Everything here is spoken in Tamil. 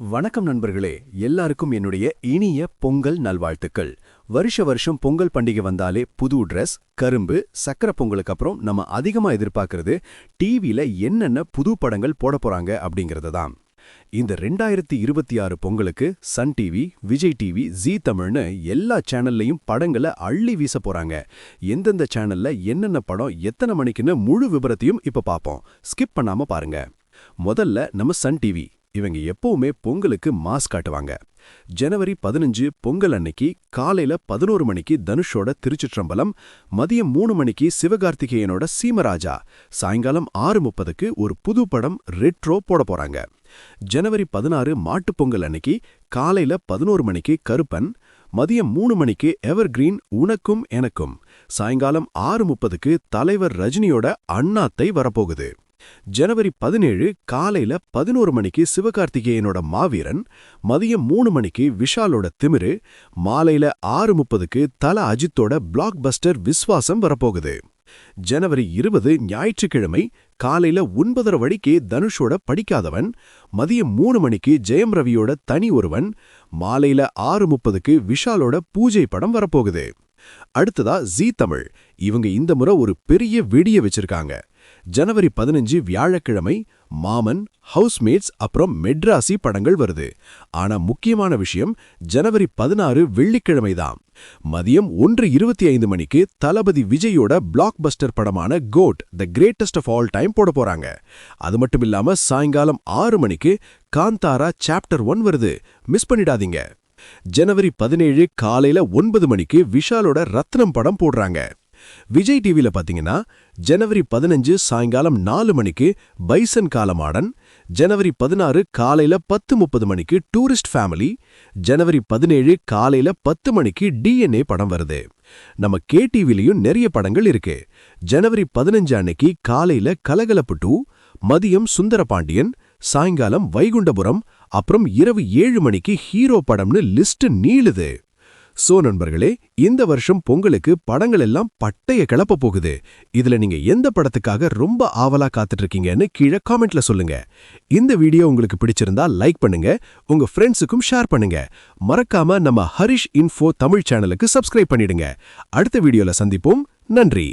வணக்கம் நண்பர்களே எல்லாருக்கும் என்னுடைய இனிய பொங்கல் நல்வாழ்த்துக்கள். வருஷ வருஷம் பொங்கல் பண்டிகை வந்தாலே புது ட்ரெஸ் கரும்பு சக்கரை பொங்கலுக்கு அப்புறம் நம்ம அதிகமா எதிர்பார்க்கறது டிவியில என்னென்ன புது படங்கள் போட போறாங்க அப்படிங்கிறது தான். இந்த ரெண்டாயிரத்தி இருபத்தி ஆறு பொங்கலுக்கு Sun TV Vijay TV Zee தமிழ்னு எல்லா சேனல்லையும் படங்களை அள்ளி வீச போறாங்க. எந்தெந்த சேனல்ல என்னென்ன படம் எத்தனை மணிக்குன்னு முழு விபரத்தையும் இப்ப பார்ப்போம். ஸ்கிப் பண்ணாம பாருங்க. முதல்ல நம்ம சன் டிவி இவங்க எப்பவுமே பொங்கலுக்கு மாஸ் காட்டுவாங்க. ஜனவரி பதினஞ்சு பொங்கல் அன்னைக்கு காலையில பதினோரு மணிக்கு தனுஷோட திருச்சிற்றம்பலம் மதியம் மூணு மணிக்கு சிவகார்த்திகேயனோட சீமராஜா சாயங்காலம் ஆறு முப்பதுக்கு ஒரு புது படம் ரெட்ரோ போட போறாங்க. ஜனவரி பதினாறு மாட்டுப் பொங்கல் அன்னைக்கு காலையில பதினோரு மணிக்கு கருப்பன் மதியம் மூணு மணிக்கு எவர் கிரீன் உனக்கும் எனக்கும் சாயங்காலம் ஆறு முப்பதுக்கு தலைவர் ரஜினியோட அண்ணாத்தை வரப்போகுது. ஜனவரி பதினேழு காலையில பதினோரு மணிக்கு சிவகார்த்திகேயனோட மாவீரன் மதியம் மூணு மணிக்கு விஷாலோட திமிரு மாலையில ஆறு முப்பதுக்கு தல அஜித்தோட பிளாக் பஸ்டர் விஸ்வாசம் வரப்போகுது. ஜனவரி இருபது ஞாயிற்றுக்கிழமை காலையில ஒன்பதரை வழிக்கு தனுஷோட படிக்காதவன் மதியம் மூணு மணிக்கு ஜெயம் ரவியோட தனி ஒருவன் மாலையில ஆறு முப்பதுக்கு விஷாலோட பூஜை படம் வரப்போகுது. அடுத்ததா ஜீ தமிழ். இவங்க இந்த முறை ஒரு பெரிய வெடிய வச்சிருக்காங்க. ஜனவரி பதினஞ்சு வியாழக்கிழமை மாமன் ஹவுஸ்மேட்ஸ் அப்புறம் மெட்ராசி படங்கள் வருது. ஆனா முக்கியமான விஷயம் ஜனவரி பதினாறு வெள்ளிக்கிழமை தான். மதியம் ஒன்று இருபத்தி ஐந்து மணிக்கு தளபதி விஜயோட பிளாக் பஸ்டர் படமான GOAT the greatest of all time போட போறாங்க. அது மட்டும் இல்லாம சாயங்காலம் ஆறு மணிக்கு காந்தாரா சாப்டர் ஒன் வருது. மிஸ் பண்ணிடாதீங்க. ஜனவரி பதினேழு காலையில ஒன்பது மணிக்கு விஷாலோட ரத்னம் படம் போடுறாங்க. விஜய் டிவில பாத்தீங்கன்னா ஜனவரி பதினஞ்சு சாயங்காலம் நாலு மணிக்கு பைசன் காலமாடன் ஜனவரி பதினாறு காலையில் பத்து முப்பது மணிக்கு டூரிஸ்ட் ஃபேமிலி ஜனவரி பதினேழு காலையில் பத்து மணிக்கு டிஎன்ஏ படம் வருது. நம்ம கேடிவிலையும் நிறைய படங்கள் இருக்கு. ஜனவரி பதினஞ்சு அன்னைக்கு காலையில கலகலப்பு டூ மதியம் சுந்தரபாண்டியன் சாயங்காலம் வைகுண்டபுரம் அப்புறம் இரவு ஏழு மணிக்கு ஹீரோ படம்னு லிஸ்ட் நீளுது. சோ நண்பர்களே இந்த வருஷம் பொங்கலுக்கு படங்கள் எல்லாம் பட்டைய கிளப்ப போகுது. இதுல நீங்க எந்த படத்துக்காக ரொம்ப ஆவலா காத்துட்டு இருக்கீங்கன்னு கீழே காமெண்ட்ல சொல்லுங்க. இந்த வீடியோ உங்களுக்கு பிடிச்சிருந்தா லைக் பண்ணுங்க உங்க ஃப்ரெண்ட்ஸுக்கும் ஷேர் பண்ணுங்க. மறக்காம நம்ம ஹரிஷ் இன்ஃபோ தமிழ் சேனலுக்கு சப்ஸ்கிரைப் பண்ணிடுங்க. அடுத்த வீடியோல சந்திப்போம். நன்றி.